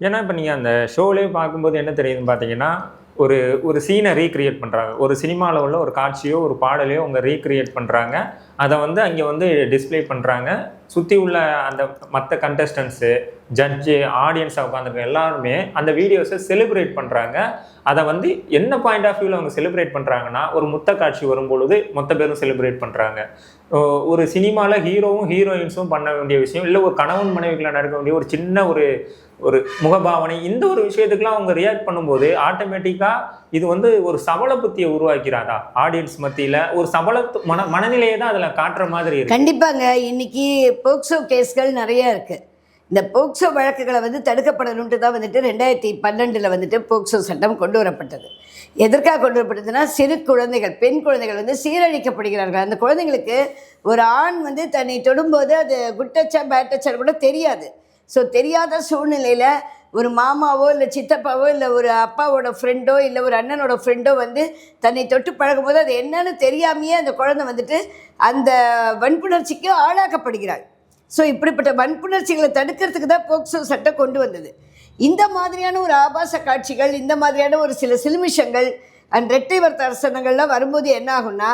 ஏன்னா இப்போ நீங்கள் அந்த ஷோலேயே பார்க்கும்போது என்ன தெரியுதுன்னு பார்த்தீங்கன்னா ஒரு ஒரு சீனை ரீக்ரியேட் பண்ணுறாங்க ஒரு சினிமாவில் உள்ள ஒரு காட்சியோ ஒரு பாடலையோ அவங்க ரீக்ரியேட் பண்ணுறாங்க அதை வந்து அங்கே வந்து டிஸ்ப்ளே பண்ணுறாங்க சுற்றி உள்ள அந்த மற்ற கண்டஸ்டன்ஸு ஜட்ஜு ஆடியன்ஸாக உட்காந்துருக்க எல்லாருமே அந்த வீடியோஸை செலிப்ரேட் பண்ணுறாங்க அதை வந்து என்ன பாயிண்ட் ஆஃப் வியூவில் அவங்க செலிப்ரேட் பண்ணுறாங்கன்னா ஒரு முத்த காட்சி வரும்பொழுது மொத்த பேரும் செலிப்ரேட் பண்ணுறாங்க ஒரு சினிமாவில் ஹீரோவும் ஹீரோயின்ஸும் பண்ண வேண்டிய விஷயம் இல்லை ஒரு கணவன் மனைவிகளை நடக்க வேண்டிய ஒரு சின்ன ஒரு ஒரு முகபாவனை இந்த ஒரு விஷயத்துக்குலாம் அவங்க ரியாக்ட் பண்ணும்போது ஆட்டோமேட்டிக்காக இது வந்து ஒரு சபல புத்தியை உருவாக்கிறாதா? ஆடியன்ஸ் மத்தியில் ஒரு சபல மன மனநிலையை தான் அதில் காட்டுற மாதிரி இருக்கு. கண்டிப்பாங்க. இன்னைக்கு போக்சோ கேஸ்கள் நிறைய இருக்குது இந்த போக்சோ வழக்குகளை வந்து தடுக்கப்படணுன்ட்டு தான் வந்துட்டு ரெண்டாயிரத்தி பன்னெண்டில் வந்துட்டு போக்சோ சட்டம் கொண்டு வரப்பட்டது. எதற்காக கொண்டு வரப்பட்டதுன்னா சிறு குழந்தைகள் பெண் குழந்தைகள் வந்து சீரழிக்கப்படுகிறார்கள். அந்த குழந்தைங்களுக்கு ஒரு ஆண் வந்து தன்னை தொடும்போது அது குட்டச்சா பேட்டச்சா கூட தெரியாது. ஸோ தெரியாத சூழ்நிலையில் ஒரு மாமாவோ இல்லை சித்தப்பாவோ இல்லை ஒரு அப்பாவோட ஃப்ரெண்டோ இல்லை ஒரு அண்ணனோட ஃப்ரெண்டோ வந்து தன்னை தொட்டு பழகும்போது அது என்னன்னு தெரியாமையே அந்த குழந்தை வந்துட்டு அந்த வன்புணர்ச்சிக்கு ஆளாக்கப்படுகிறாள். ஸோ இப்படிப்பட்ட வன்புணர்ச்சிகளை தடுக்கிறதுக்கு தான் போக்சோ சட்டம் கொண்டு வந்தது. இந்த மாதிரியான ஒரு ஆபாச காட்சிகள் இந்த மாதிரியான ஒரு சில சிலுமிஷங்கள் அண்ட் ரெட்டைவர் தரிசனங்கள்லாம் வரும்போது என்ன ஆகும்னா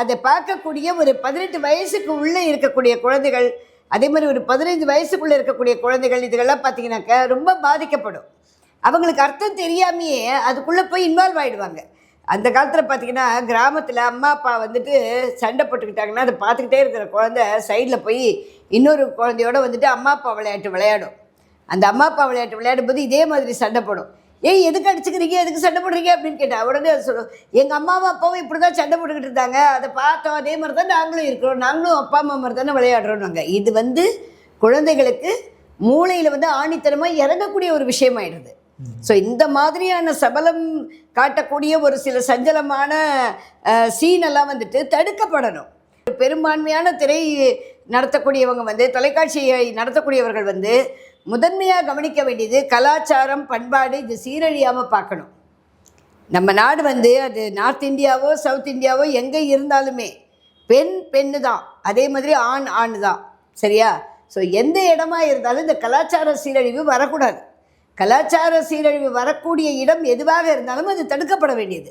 அதை பார்க்கக்கூடிய ஒரு பதினெட்டு வயசுக்கு உள்ளே இருக்கக்கூடிய குழந்தைகள் அதே மாதிரி ஒரு பதினைந்து வயசுக்குள்ளே இருக்கக்கூடிய குழந்தைகள் இதுகள்லாம் பார்த்தீங்கன்னாக்கா ரொம்ப பாதிக்கப்படும். அவங்களுக்கு அர்த்தம் தெரியாமையே அதுக்குள்ளே போய் இன்வால்வ் ஆகிடுவாங்க அந்த காலத்தில் பார்த்தீங்கன்னா கிராமத்தில் அம்மா அப்பா வந்துட்டு சண்டை போட்டுக்கிட்டாங்கன்னா அதை பார்த்துக்கிட்டே இருக்கிற குழந்தை சைடில் போய் இன்னொரு குழந்தையோட வந்துட்டு அம்மா அப்பா விளையாட்டு விளையாடும். அந்த அம்மா அப்பா விளையாட்டு விளையாடும்போது இதே மாதிரி சண்டை போடும். ஏய் எதுக்கு அடிச்சுக்கிறீங்க? எதுக்கு சண்டை போடுறீங்க? அப்படின்னு கேட்டேன் உடனே அது சொல்லும் எங்கள் அம்மாவும் அப்பாவும் இப்படி தான் சண்டை போட்டுக்கிட்டு இருந்தாங்க. அதை பார்த்தோம். அதே மாதிரி தான் நாங்களும் இருக்கிறோம். நாங்களும் அப்பா அம்மா மாதிரி தானே விளையாடுறோம்னுவாங்க இது வந்து குழந்தைகளுக்கு மூளையில் வந்து ஆணித்தனமாக இறங்கக்கூடிய ஒரு விஷயமாயிடுது. ஸோ இந்த மாதிரியான சபலம் காட்டக்கூடிய ஒரு சில சஞ்சலமான சீன் எல்லாம் வந்துட்டு தடுக்கப்படணும். பெரும்பான்மையான திரை நடத்தக்கூடியவங்க வந்து தொலைக்காட்சியை நடத்தக்கூடியவர்கள் வந்து முதன்மையாக கவனிக்க வேண்டியது கலாச்சாரம் பண்பாடு இது சீரழியாமல் பார்க்கணும். நம்ம நாடு வந்து அது நார்த் இந்தியாவோ சவுத் இந்தியாவோ எங்கே இருந்தாலுமே பெண் பெண்ணு தான். அதே மாதிரி ஆண் ஆண் தான். சரியா? ஸோ எந்த இடமா இருந்தாலும் இந்த கலாச்சார சீரழிவு வரக்கூடாது. கலாச்சார சீரழிவு வரக்கூடிய இடம் எதுவாக இருந்தாலும் அது தடுக்கப்பட வேண்டியது.